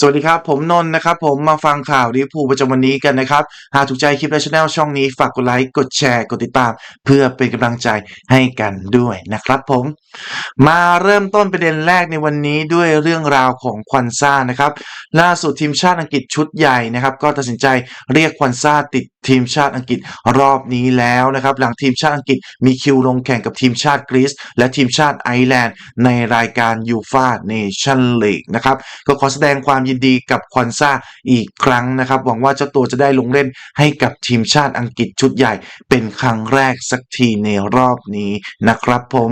สวัสดีครับ ผมนนท์นะครับ ผมมาฟังข่าวลิพูประจำวันนี้กันนะครับ หากถูกใจคลิปและช anel ช่องนี้ฝากกดไลค์กดแชร์ กดติดตาม เพื่อเป็นกำลังใจให้กันด้วยนะครับผม มาเริ่มต้นประเด็นแรกในวันนี้ด้วยเรื่องราวของควันซ่านะครับ ล่าสุดทีมชาติอังกฤษชุดใหญ่นะครับ ก็ตัดสินใจเรียกควันซ่าติด ทีมชาติอังกฤษรอบนี้แล้วนะครับ หลังทีมชาติอังกฤษมีคิวลงแข่งกับทีมชาติกรีซและทีมชาติไอร์แลนด์ในรายการยูฟาเนชั่นลีกนะครับ ก็ขอแสดงความยินดีกับควันซ่าอีกครั้งนะครับ หวังว่าเจ้าตัวจะได้ลงเล่นให้กับทีมชาติอังกฤษชุดใหญ่ เป็นครั้งแรกสักทีในรอบนี้นะครับผม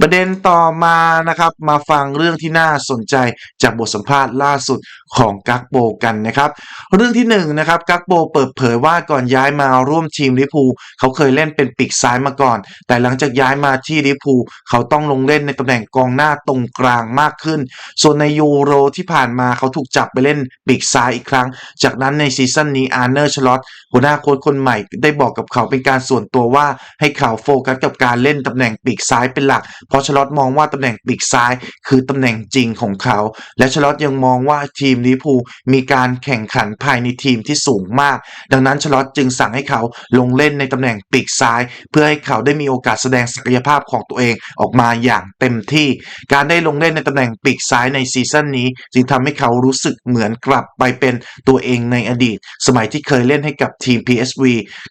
ประเด็นต่อมานะครับมาฟังเรื่องที่น่าสนใจจากบทสัมภาษณ์ล่าสุดของกักโบกันนะครับ เรื่องที่หนึ่งนะครับกักโบเปิดเผยว่าก่อนย้ายมาร่วมทีมลิพูเขาเคยเล่นเป็นปีกซ้ายมาก่อน แต่หลังจากย้ายมาที่ลิพูเขาต้องลงเล่นในตำแหน่งกองหน้าตรงกลางมากขึ้น ส่วนในยูโรที่ผ่านมาเขาถูกจับไปเล่นปีกซ้ายอีกครั้ง จากนั้นในซีซั่นนี้อาร์เนอร์ชลอตหัวหน้าโค้ชคนใหม่ได้บอกกับเขาเป็นการส่วนตัวว่าให้เขาโฟกัสกับการเล่นตำแหน่งปีกซ้ายเป็นหลัก เพราะชลอตมองว่าตำแหน่งปีกซ้าย คือตำแหน่งจริงของเขา และชลอตยังมองว่าทีมลิพูมีการแข่งขันภายในทีมที่สูงมาก ดังนั้นชลอตจึงสั่งให้เขาลงเล่นในตำแหน่งปีกซ้าย เพื่อให้เขาได้มีโอกาสแสดงศักยภาพของตัวเองออกมาอย่างเต็มที่ การได้ลงเล่นในตำแหน่งปีกซ้ายในซีซั่นนี้จึงทำให้เขารู้สึกเหมือนกลับไปเป็นตัวเองในอดีต สมัยที่เคยเล่นให้กับทีม PSV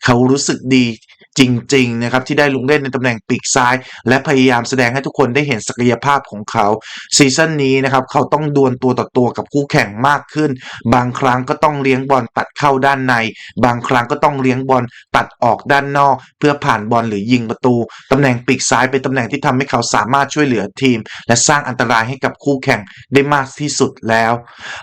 เขารู้สึกดี จริงๆนะครับที่ได้ลงเล่นในตำแหน่งปีกซ้าย และพยายามแสดงให้ทุกคนได้เห็นศักยภาพของเขาซีซั่นนี้นะครับเขาต้องดวลตัวต่อตัวกับคู่แข่งมากขึ้น บางครั้งก็ต้องเลี้ยงบอลตัดเข้าด้านใน บางครั้งก็ต้องเลี้ยงบอลตัดออกด้านนอก เพื่อผ่านบอลหรือยิงประตูตำแหน่งปีกซ้ายเป็นตำแหน่งที่ทำให้เขาสามารถช่วยเหลือทีม และสร้างอันตรายให้กับคู่แข่งได้มากที่สุดแล้ว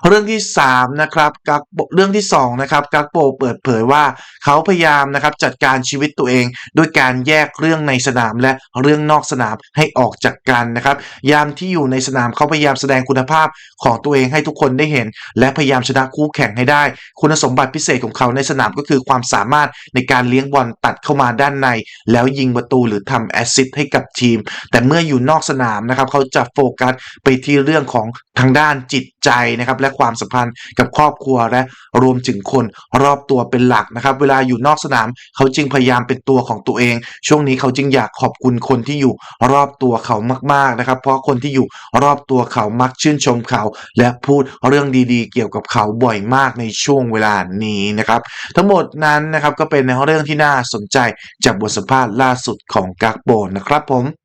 เรื่องที่3นะครับกักเรื่องที่2นะครับกักโปเปิดเผยว่าเขาพยายามนะครับจัดการชีวิตตัวเองด้วยการแยกเรื่องในสนามและเรื่องนอกสนามให้ออกจากกันนะครับ ยามที่อยู่ในสนามเขาพยายามแสดงคุณภาพของตัวเองให้ทุกคนได้เห็น และพยายามชนะคู่แข่งให้ได้ คุณสมบัติพิเศษของเขาในสนามก็คือความสามารถในการเลี้ยงบอลตัดเข้ามาด้านใน แล้วยิงประตูหรือทำแอสซิสต์ให้กับทีม แต่เมื่ออยู่นอกสนามนะครับเขาจะโฟกัสไปที่เรื่องของทางด้านจิตใจนะครับและความสัมพันธ์กับครอบครัวและรวมถึงคนรอบตัวเป็นหลักนะครับ เวลาอยู่นอกสนามเขาจึงพยายามเป็นตัวของตัวเอง ช่วงนี้เขาจึงอยากขอบคุณคนที่อยู่รอบตัวเขามากๆนะครับ เพราะคนที่อยู่รอบตัวเขามักชื่นชมเขา และพูดเรื่องดีๆ เกี่ยวกับเขาบ่อยมากในช่วงเวลานี้นะครับ ทั้งหมดนั้นนะครับก็เป็นเรื่องที่น่าสนใจจากบทสัมภาษณ์ล่าสุดของกากโบนนะครับผม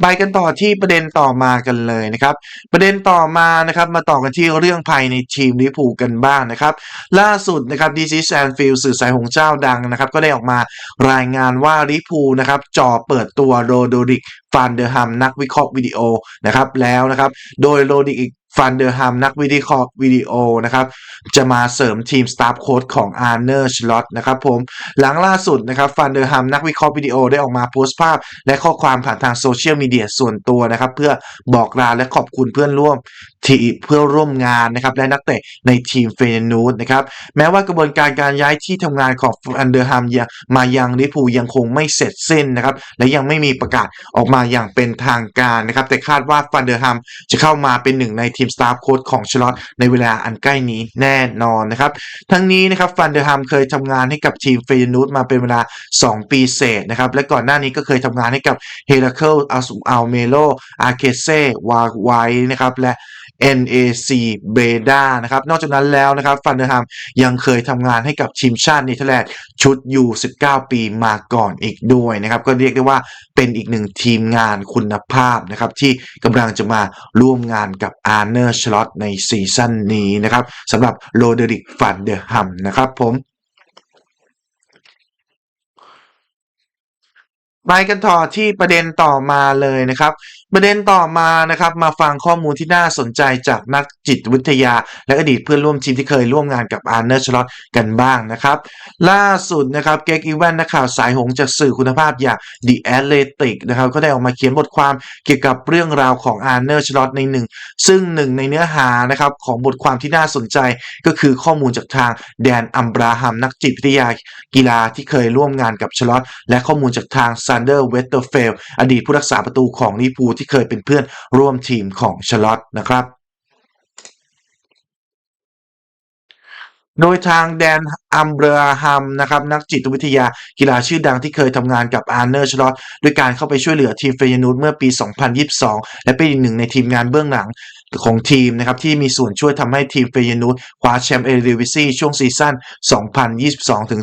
ไปกันต่อที่ประเด็นต่อมากันเลยนะครับ ประเด็นต่อมานะครับ มาต่อกันที่เรื่องภายในทีมลิพูกันบ้างนะครับ ล่าสุดนะครับดีซีแซนฟิลสื่อสายหงเจ้าดังนะครับ ก็ได้ออกมารายงานว่าลิพูนะครับจ่อเปิดตัวโรโดริกฟานเดอร์ฮัมนักวิเคราะห์วิดีโอนะครับแล้วนะครับ โดยโรดิก ฟันเดอร์ฮัมนักวิดีโอวิดีโอนะครับจะมาเสริมทีมสตาฟโค้ดของอาร์เนอร์ชลอตนะครับผมหลังล่าสุดนะครับฟันเดอร์ฮัมนักวิเคราะห์วิดีโอได้ออกมาโพสต์ภาพ และข้อความผ่านทางโซเชียลมีเดียส่วนตัวนะครับเพื่อบอกลาและขอบคุณเพื่อนร่วมทีเพื่อร่วมงานนะครับและนักเตะในทีมเฟยนูดนะครับแม้ว่ากระบวนการการย้ายที่ทำงานของฟันเดอร์ฮัมมายังลิพูยังคงไม่เสร็จสิ้นนะครับและยังไม่มีประกาศออกมาอย่างเป็นทางการนะครับแต่คาดว่าฟันเดอร์ฮัมจะเข้ามาเป็นหนึ่งในทีมสตาฟโค้ดของชลอตในเวลาอันใกล้นี้แน่นอนนะครับทั้งนี้นะครับฟันเดอร์ฮัมเคยทำงานให้กับทีมเฟยนูดมาเป็นเวลา 2 ปีเศษนะครับและก่อนหน้านี้ก็เคยทำงานให้กับเฮราเคิลอัลอัลเมโลอาเคเซวาไวนะครับและ NAC เบดานะครับ นอกจากนั้นแล้วนะครับฟันเดอร์ฮัมยังเคยทำงานให้กับทีมชาติเนเธอร์แลนด์ชุดยู19 ปีมาก่อนอีกด้วยนะครับ ก็เรียกได้ว่าเป็นอีกหนึ่งทีมงานคุณภาพนะครับ ที่กำลังจะมาร่วมงานกับอาร์เนอร์ชลอตในซีซั่นนี้นะครับสำหรับโรเดริกฟันเดอร์ฮัมนะครับผมไปกันต่อที่ประเด็นต่อมาเลยนะครับประเด็นต่อมานะครับมาฟังข้อมูลที่น่าสนใจจากนักจิตวิทยา และอดีตเพื่อนร่วมทีมที่เคยร่วมงานกับอาร์เนอร์ชลอตกันบ้างนะครับ ล่าสุดนะครับเกกอีแวนนักข่าวสายหงจากสื่อคุณภาพอย่าง The Athletic นะครับก็ได้ออกมาเขียนบทความเกี่ยวกับเรื่องราวของอาร์เนอร์ชลอตในหนึ่งซึ่งหนึ่งในเนื้อหานะครับของบทความที่น่าสนใจก็คือข้อมูลจากทางแดนอัมบราฮัมนักจิตวิทยากีฬาที่เคยร่วมงานกับชลอตและข้อมูลจากทางซันเดอร์เวสเตอร์เฟลอดีตผู้รักษาประตูของลิเวอร์พูที่เคยเป็นเพื่อนร่วมทีมของชลอตนะครับ โดยทางแดนอัมเบราฮัมนะครับนักจิตวิทยากีฬาชื่อดังที่เคยทำงานกับอาร์เนอร์ชลอตด้วยการเข้าไปช่วยเหลือทีมเฟยนูตเมื่อปี 2022 และเป็นอีกหนึ่งในทีมงานเบื้องหลัง ของทีมนะครับที่มีส่วนช่วยทำให้ทีมเฟยนูตคว้าแชมป์เอเดวิซีช่วงซีซั่น 2022 ถึง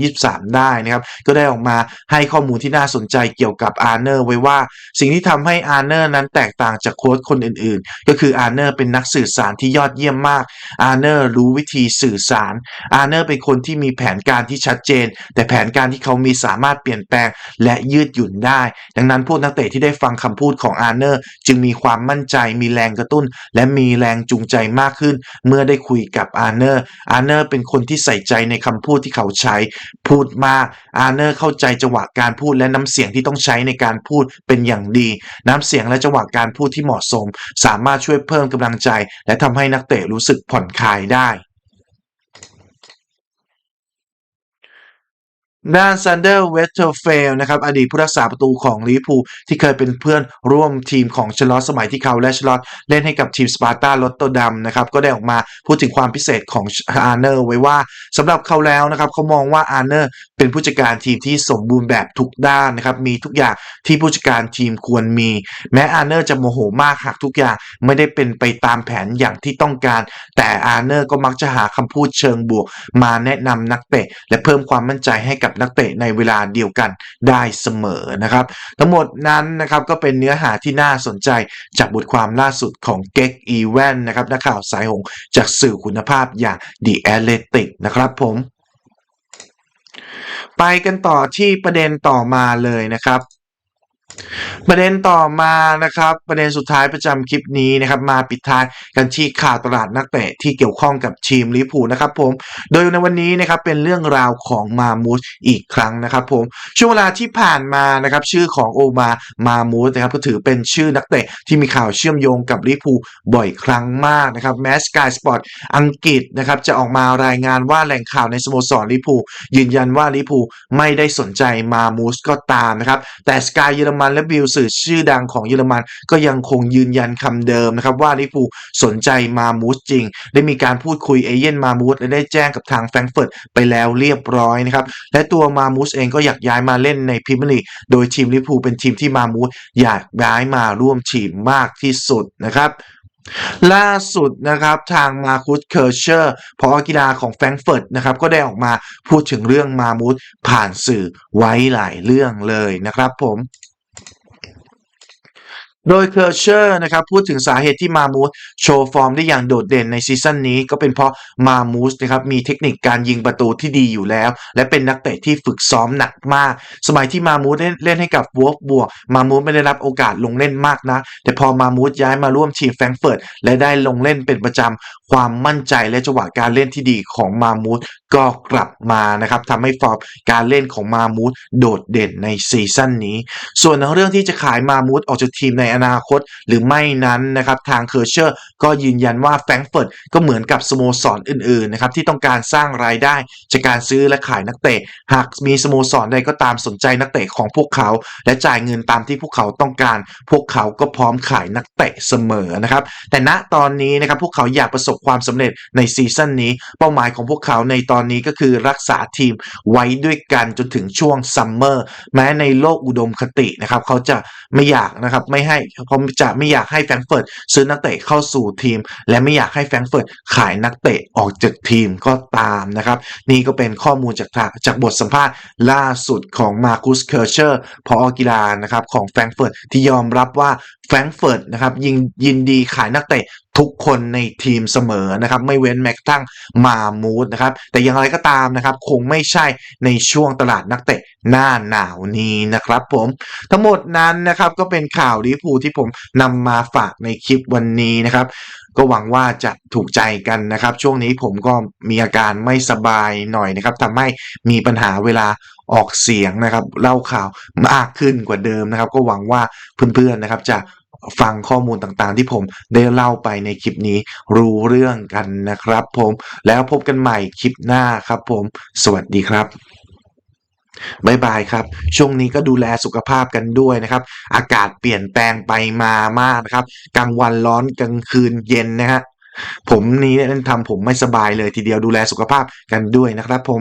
2023 ได้นะครับ ก็ได้ออกมาให้ข้อมูลที่น่าสนใจเกี่ยวกับอาร์เนอร์ไว้ว่า สิ่งที่ทำให้อาร์เนอร์นั้นแตกต่างจากโค้ชคนอื่นๆ ก็คืออาร์เนอร์เป็นนักสื่อสารที่ยอดเยี่ยมมาก อาร์เนอร์รู้วิธีสื่อสาร อาร์เนอร์เป็นคนที่มีแผนการที่ชัดเจน แต่แผนการที่เขามีสามารถเปลี่ยนแปลงและยืดหยุ่นได้ ดังนั้นพวกนักเตะที่ได้ฟังคำพูดของอาร์เนอร์จึงมีความมั่นใจมีแรงกระตุ้นและมีแรงจูงใจมากขึ้น เมื่อได้คุยกับอาร์เนอร์อาร์เนอร์เป็นคนที่ใส่ใจในคำพูดที่เขาใช้ พูดมากอาร์เนอร์เข้าใจจังหวะการพูดและน้ำเสียงที่ต้องใช้ในการพูดเป็นอย่างดี น้ำเสียงและจังหวะการพูดที่เหมาะสม สามารถช่วยเพิ่มกำลังใจ และทำให้นักเตะรู้สึกผ่อนคลายได้ ด้านซันเดอร์เวสเทอร์เฟลนะครับอดีตผู้รักษาประตูของลิเวอร์พูลที่เคยเป็นเพื่อนร่วมทีมของชลอตสมัยที่เขาและชลอตเล่นให้กับทีมสปาร์ตาลอตโตดัมนะครับก็ได้ออกมาพูดถึงความพิเศษของอาร์เนอร์ไว้ว่าสำหรับเขาแล้วนะครับเขามองว่าอาร์เนอร์เป็นผู้จัดการทีมที่สมบูรณ์แบบทุกด้านนะครับมีทุกอย่างที่ผู้จัดการทีมควรมี แม้อาร์เนอร์จะโมโหมากหากทุกอย่างไม่ได้เป็นไปตามแผนอย่างที่ต้องการ แต่อาร์เนอร์ก็มักจะหาคำพูดเชิงบวก มาแนะนำนักเตะและเพิ่มความมั่นใจให้กับนักเตะในเวลาเดียวกันได้เสมอนะครับ ทั้งหมดนั้นนะครับก็เป็นเนื้อหาที่น่าสนใจจากบทความล่าสุดของเก็กอีแวนนะครับนักข่าวสายหงจากสื่อคุณภาพอย่าง The Athletic นะครับผม ไปกันต่อที่ประเด็นต่อมาเลยนะครับ ประเด็นต่อมานะครับ ประเด็นสุดท้ายประจำคลิปนี้นะครับมาปิดท้ายกันที่ข่าวตลาดนักเตะที่เกี่ยวข้องกับทีมลิเวอร์พูนะครับผมโดยในวันนี้นะครับเป็นเรื่องราวของมามูสอีกครั้งนะครับผมช่วงเวลาที่ผ่านมานะครับชื่อของโอมามามูสนะครับก็ถือเป็นชื่อนักเตะที่มีข่าวเชื่อมโยงกับลิเวอร์พูบ่อยครั้งมากนะครับแมสกายสปอร์ตอังกฤษนะครับจะออกมารายงานว่าแหล่งข่าวในสโมสรลิเวอร์พูยืนยันว่าลิเวอร์พูไม่ได้สนใจมามูสก็ตามนะครับแต่สกายเยอรมัน และบิลสื่อชื่อดังของเยอรมัน ก็ยังคงยืนยันคำเดิมนะครับว่าลิเวอร์พูสนใจมามูสจริง ได้มีการพูดคุยเอเย่นมามูสและได้แจ้งกับทางแฟรงก์เฟิร์ตไปแล้วเรียบร้อยนะครับและตัวมามูสเองก็อยากย้ายมาเล่นในพรีเมียร์ลีกโดยทีมลิเวอร์พูเป็นทีมที่มามูสอยากย้ายมาร่วมทีมมากที่สุดนะครับล่าสุดนะครับทางมาคุสเคอร์เชอร์พอกีฬาของแฟรงเฟิร์ตนะครับก็ได้ออกมาพูดถึงเรื่องมามูสผ่านสื่อไว้หลายเรื่องเลยนะครับผม โดยเคอร์เชอร์นะครับพูดถึงสาเหตุที่มามูสโชว์ฟอร์มได้อย่างโดดเด่นในซีซั่นนี้ ก็เป็นเพราะมามูสนะครับมีเทคนิคการยิงประตูที่ดีอยู่แล้ว และเป็นนักเตะที่ฝึกซ้อมหนักมาก สมัยที่มามูสเล่นให้กับวอฟบวกมามูสไม่ได้รับโอกาสลงเล่นมากนะ แต่พอมามูสย้ายมาร่วมทีมแฟรงเฟิร์ตและได้ลงเล่นเป็นประจำความมั่นใจและจังหวะการเล่นที่ดีของมามูสก็กลับมานะครับทำให้ฟอร์มการเล่นของมามูสโดดเด่นในซีซั่นนี้ ส่วนเรื่องที่จะขายมามูสออกจากทีมในอนาคตหรือไม่นั้นนะครับทางเคอร์เชอร์ก็ยืนยันว่าแฟรงก์เฟิร์ตก็เหมือนกับสโมสรอื่นๆนะครับที่ต้องการสร้างรายได้จากการซื้อและขายนักเตะ หากมีสโมสรใดก็ตามสนใจนักเตะของพวกเขา และจ่ายเงินตามที่พวกเขาต้องการ พวกเขาก็พร้อมขายนักเตะเสมอนะครับแต่ณตอนนี้นะครับพวกเขาอยากประสบความสำเร็จในซีซั่นนี้เป้าหมายของพวกเขาในตอนนี้ก็คือรักษาทีมไว้ด้วยกันจนถึงช่วงซัมเมอร์แม้ในโลกอุดมคตินะครับเขาจะไม่อยากนะครับไม่ให้เขาจะไม่อยากให้แฟรงก์เฟิร์ตซื้อนักเตะเข้าสู่ทีม และไม่อยากให้แฟรงก์เฟิร์ตขายนักเตะออกจากทีมก็ตามนะครับ นี่ก็เป็นข้อมูลจากจากบทสัมภาษณ์ล่าสุดของมาคุสเคอร์เชอร์พอกีฬานะครับของแฟรงก์เฟิร์ตที่ยอมรับว่าแฟรงก์เฟิร์ตนะครับยินยินดีขายนักเตะทุกคนในทีมเสมอนะครับไม่เว้นแม้กระทั่งมามูดนะครับแต่อย่างไรก็ตามนะครับคงไม่ใช่ในช่วงตลาดนักเตะหน้าหนาวนี้นะครับผมทั้งหมดนั้นนะครับก็เป็นข่าวลิเวอร์พูลที่ผมนำมาฝากในคลิปวันนี้นะครับก็หวังว่าจะถูกใจกันนะครับ ช่วงนี้ผมก็มีอาการไม่สบายหน่อยนะครับทำให้มีปัญหาเวลาออกเสียงนะครับ เล่าข่าวมากขึ้นกว่าเดิมนะครับ ก็หวังว่าเพื่อนๆนะครับจะ ฟังข้อมูลต่างๆ ที่ผมได้เล่าไปในคลิปนี้รู้เรื่องกันนะครับผมแล้วพบกันใหม่คลิปหน้าครับผม สวัสดีครับบายบายครับ ช่วงนี้ก็ดูแลสุขภาพกันด้วยนะครับ อากาศเปลี่ยนแปลงไปมามากนะครับ กลางวันร้อนกลางคืนเย็นนะฮะผมนี้เนี่ยทำผมไม่สบายเลยทีเดียวดูแลสุขภาพกันด้วยนะครับผม